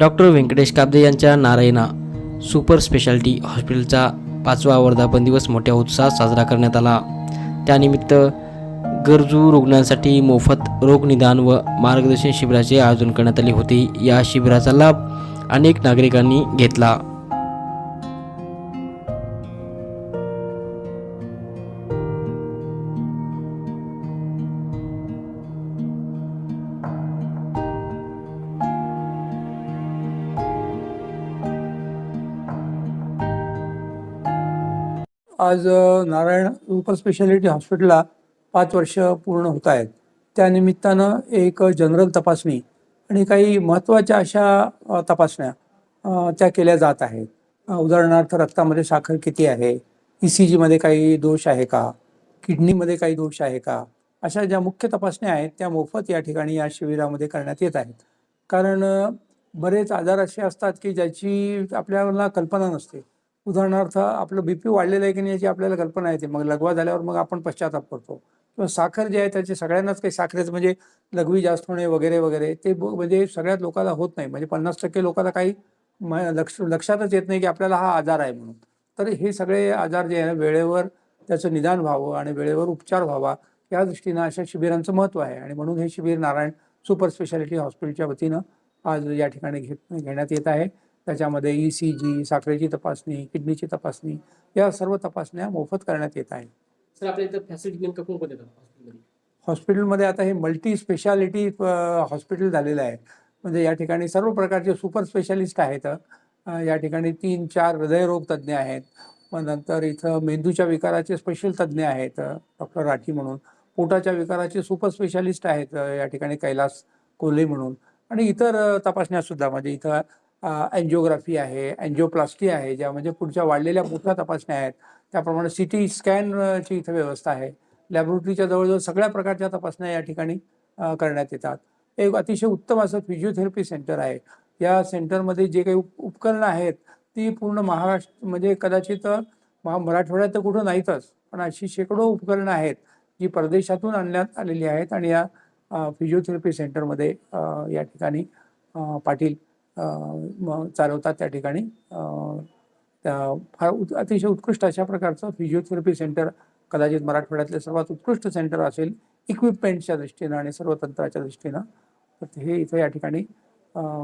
Doctor Venkatesh Kabde यांच्या Narayana super speciality हॉस्पिटलचा पाचवा वर्धापन दिवस मोठ्या उत्साहात साजरा करण्यात आला. त्यानिमित्त गरजू रुग्णांसाठी मोफत रोगनिदान व मार्गदर्शन शिबिराचे आयोजन करण्यात आले होते. या शिबिराचा लाभ अनेक नागरिकांनी घेतला. आज नारायण सुपर स्पेशालिटी हॉस्पिटलला पाच वर्ष पूर्ण होत आहेत. त्यानिमित्तानं एक जनरल तपासणी आणि काही महत्त्वाच्या अशा तपासण्या त्या केल्या जात आहेत. उदाहरणार्थ रक्तामध्ये साखर किती आहे? ई सी जीमध्ये काही दोष आहे का? किडनीमध्ये काही दोष आहे का? अशा ज्या मुख्य तपासण्या आहेत त्या मोफत या ठिकाणी या शिबिरामध्ये करण्यात येत आहेत. कारण बरेच आजार असे असतात की ज्याची आपल्याला कल्पना नसते. उदाहरणार्थ आपलं बीपी वाढलेलं आहे की नाही याची आपल्याला कल्पना येते. मग लघवा झाल्यावर मग आपण पश्चाताप करतो. किंवा साखर जे आहे त्याचे सगळ्यांनाच काही साखरेचं म्हणजे लघवी जास्त होणे वगैरे वगैरे ते ब- म्हणजे सगळ्यात लोकांना होत नाही. म्हणजे पन्नास टक्के लोकांना काही म- लक्ष लक्षातच येत नाही की आपल्याला हा आजार आहे म्हणून. तर हे सगळे आजार जे आहे वेळेवर त्याचं निदान व्हावं आणि वेळेवर उपचार व्हावा या दृष्टीनं अशा शिबिरांचं महत्त्व आहे. आणि म्हणून हे शिबिर नारायण सुपर स्पेशालिटी हॉस्पिटलच्या वतीनं आज या ठिकाणी घेत घेण्यात येत आहे. त्याच्यामध्ये ई सी जी साखरेची तपासणी किडनीची तपासणी या सर्व तपासण्या मोफत करण्यात येत आहेत. सर आपल्या इथं फॅसिलिटी नेमकं कोणकोणत्या येतात हॉस्पिटलमध्ये आता हे मल्टी स्पेशालिटी हॉस्पिटल झालेलं आहे. म्हणजे या ठिकाणी सर्व प्रकारचे सुपर स्पेशालिस्ट आहेत. या ठिकाणी तीन चार हृदयरोग तज्ज्ञ आहेत. मग नंतर इथं मेंदूच्या विकाराचे स्पेशल तज्ज्ञ आहेत डॉक्टर राठी म्हणून. पोटाच्या विकाराचे सुपर स्पेशालिस्ट आहेत या ठिकाणी कैलास कोल्हे म्हणून. आणि इतर अ, तपासण्या सुद्धा. म्हणजे इथं अँजिओग्राफी आहे अँजिओप्लास्टी आहे ज्या म्हणजे पुढच्या वाढलेल्या मोठ्या तपासण्या आहेत. त्याप्रमाणे सी टी स्कॅनची इथं व्यवस्था आहे. लॅबोरेटरीच्या जवळजवळ सगळ्या प्रकारच्या तपासण्या या ठिकाणी करण्यात येतात. एक अतिशय उत्तम असं फिजिओथेरपी सेंटर आहे. या सेंटरमध्ये जे काही उप उपकरणं आहेत ती पूर्ण महाराष्ट्र म्हणजे कदाचित महा मराठवाड्यात तर कुठं नाहीतच पण अशी शेकडो उपकरणं आहेत जी परदेशातून आणण्यात आलेली आहेत आणि या फिजिओथेरपी सेंटरमध्ये या ठिकाणी पाटील चालवतात त्या ठिकाणी. फार उत- अतिशय उत्कृष्ट अशा प्रकारचं फिजिओथेरपी सेंटर कदाचित मराठवाड्यातले सर्वात उत्कृष्ट सेंटर असेल इक्विपमेंटच्या दृष्टीनं आणि सर्व तंत्राच्या दृष्टीनं. तर हे इथं या ठिकाणी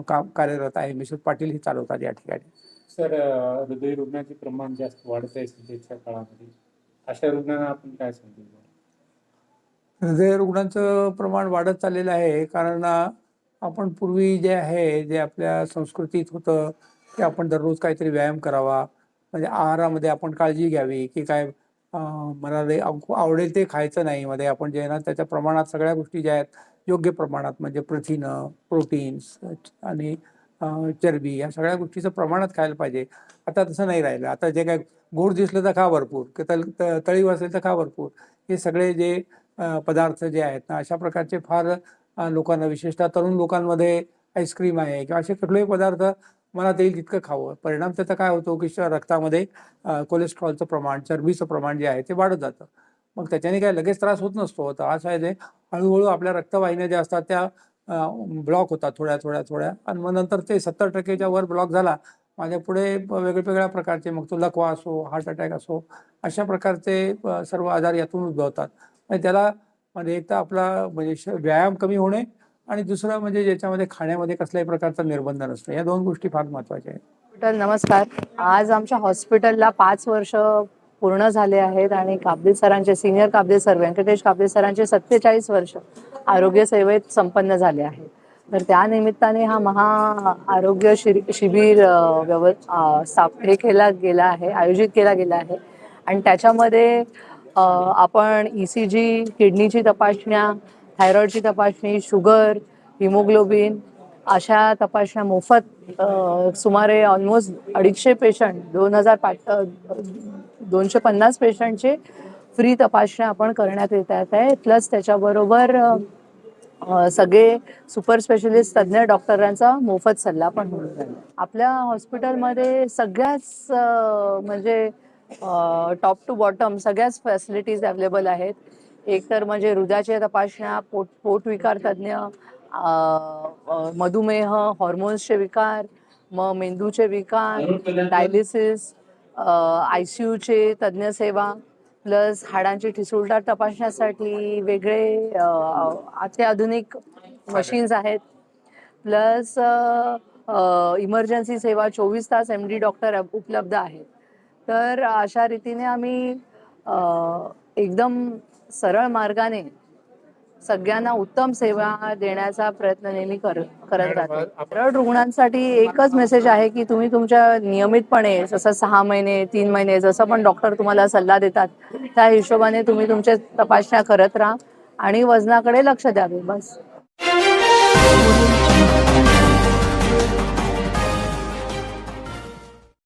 काम कार्यरत आहे. मिसेस पाटील हे चालवतात या ठिकाणी. सर अ, हृदयरोगाचे प्रमाण जास्त वाढत आहे सध्याच्या काळामध्ये. अशा रुग्णांना आपण काय सांगतो हृदय रुग्णांचं प्रमाण वाढत चाललेलं आहे. कारण आपण पूर्वी जे आहे जे आपल्या संस्कृतीत होतं की आपण दररोज काहीतरी व्यायाम करावा. म्हणजे आहारामध्ये आपण काळजी घ्यावी की काय मला आवडेल ते खायचं नाही. मध्ये आपण जे ना त्याच्या प्रमाणात सगळ्या गोष्टी ज्या आहेत योग्य प्रमाणात म्हणजे प्रथिनं प्रोटीन्स आणि चरबी या सगळ्या गोष्टीचं प्रमाणात खायला पाहिजे. आता तसं नाही राहिलं. आता जे काय गोड दिसलं तर खा भरपूर की तल त- तळीव असेल तर खा भरपूर. हे सगळे जे पदार्थ जे आहेत ना अशा प्रकारचे फार लोकांना विशेषतः तरुण लोकांमध्ये आईस्क्रीम आहे किंवा असे कुठलेही पदार्थ मला येईल तितकं खावं. परिणाम त्याचा काय होतो की रक्तामध्ये कोलेस्ट्रॉलचं प्रमाण चरबीचं प्रमाण जे आहे ते वाढत जातं. मग त्याच्याने काय लगेच त्रास होत नसतो. तर असं आहे ते हळूहळू आपल्या रक्तवाहिन्या ज्या असतात त्या ब्लॉक होतात थोड्या थोड्या थोड्या. आणि मग नंतर ते सत्तर टक्केच्या वर ब्लॉक झाला माझ्या पुढे वेगवेगळ्या प्रकारचे मग तो लकवा असो हार्ट अटॅक असो अशा प्रकारचे सर्व आजार यातून उद्भवतात. आणि त्याला म्हणजे एक तर आपला म्हणजे व्यायाम कमी होणे आणि दुसरं म्हणजे ज्याच्यामध्ये खाण्यामध्ये कसल्याही प्रकारचा निर्बंध नसतो या दोन गोष्टी फार महत्त्वाच्या आहेत. हॉस्पिटल नमस्कार. आज आमच्या हॉस्पिटलला पाच वर्ष पूर्ण झाले आहेत आणि काबदे सरांचे सिनियर काबदे सर व्यंकटेश काबदे सरांचे सत्तेचाळीस वर्ष आरोग्य सेवेत संपन्न झाले आहेत तर त्या निमित्ताने हा महा आरोग्य शिर- शिबिर व्यव हे केला गेला आहे आयोजित केला गेला आहे. आणि त्याच्यामध्ये आपण ई सी जी किडनीची तपासण्या थायरॉईडची तपासणी शुगर हिमोग्लोबिन अशा तपासण्या मोफत सुमारे ऑलमोस्ट अडीचशे पेशंट दोन हजार पाच दोनशे पन्नास पेशंटचे फ्री तपासण्या आपण करण्यात येत आहे. प्लस त्याच्याबरोबर सगळे सुपर स्पेशलिस्ट तज्ज्ञ डॉक्टरांचा मोफत सल्ला पण होऊन आपल्या हॉस्पिटलमध्ये सगळ्याच म्हणजे टॉप टू बॉटम सगळ्याच फॅसिलिटीज अवेलेबल आहेत. एक तर म्हणजे हृदयाच्या तपासण्या पोट पोटविकार तज्ज्ञ मधुमेह हॉर्मोन्सचे विकार मग मेंदूचे विकार डायलिसिस आय सी यूचे तज्ज्ञ सेवा प्लस हाडांची ठिसूळता तपासण्यासाठी वेगळे अत्याधुनिक मशीन्स आहेत. प्लस इमर्जन्सी सेवा चोवीस तास एम डी डॉक्टर उपलब्ध आहेत. तर अशा रीतीने आम्ही एकदम सरळ मार्गाने सगळ्यांना उत्तम सेवा देण्याचा प्रयत्न नेहमी कर करत राहतो सरळ रुग्णांसाठी एकच मेसेज आहे की तुम्ही तुमच्या नियमितपणे जसं सहा महिने तीन महिने जसं पण डॉक्टर तुम्हाला सल्ला देतात त्या हिशोबाने तुम्ही तुमच्या तपासण्या करत राहा आणि वजनाकडे लक्ष द्यावे बस.